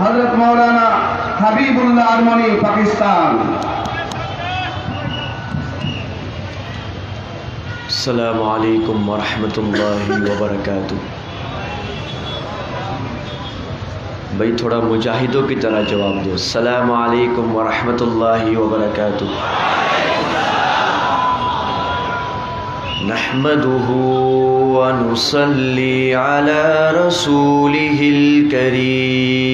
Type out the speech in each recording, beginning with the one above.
مولانا حبيب হাবিবুল্লাহ আরমনি পাকিস্তান। السلام عليكم ورحمة الله وبركاته بھائی تھوڑا مجاہدوں کی طرح جواب دو السلام عليكم ورحمة الله وبركاته نحمده ونصلي على رسوله الكريم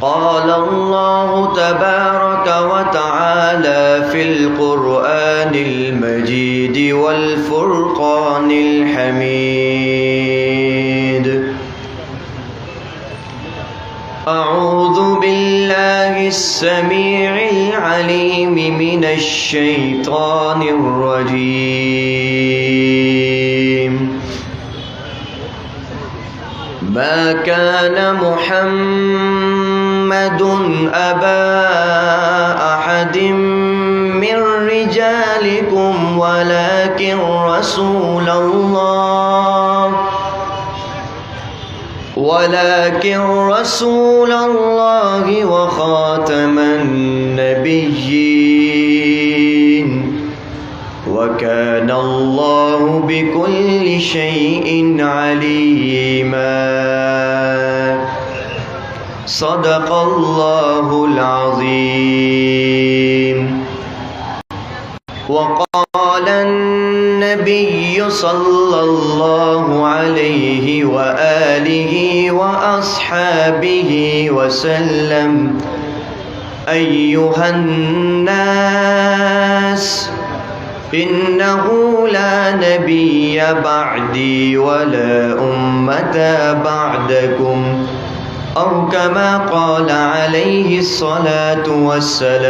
قال الله تبارك وتعالى في القرآن المجيد والفرقان الحميد. أعوذ بالله السميع العليم من الشيطان الرجيم. ما كان محمد أبا أحد من رجالكم ولكن رسول الله ولكن رسول الله وخاتم النبيين. وكان الله بكل شيء عليما. صدق الله العظيم. وقال النبي صلى الله عليه وآله وأصحابه وسلم أيها الناس إنه لا نبي بعدي ولا أمة بعدكم. أو كما قال عليه الصلاة والسلام.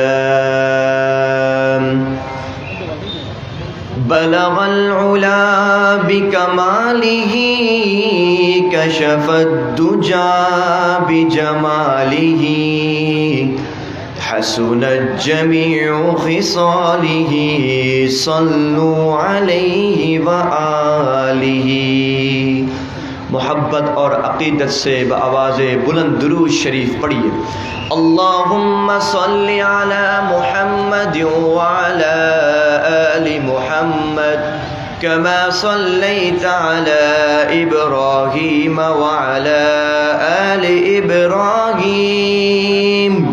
بلغ العلا بكماله كشف الدجى بجماله. حسنت جميع خصاله صلوا عليه وآله. محبت اور عقیدت سے بآواز بلند درود شریف پڑھیے۔ اللہم صلی علی محمد وعلی آل محمد کما صلیت علی ابراہیم وعلی آل ابراہیم۔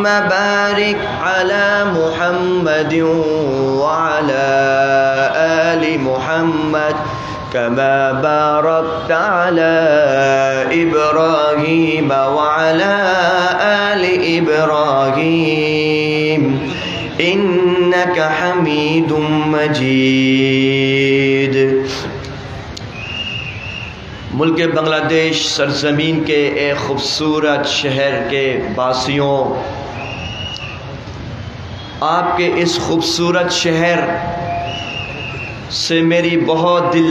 اللهم بارك على محمد وعلى آل محمد كما باركت على إبراهيم وعلى آل إبراهيم. إنك حميد مجيد. ملک بنگلہ دیش سرزمین کے ایک خوبصورت شہر کے باسیوں آپ کے اس خوبصورت شہر سے میری بہت دل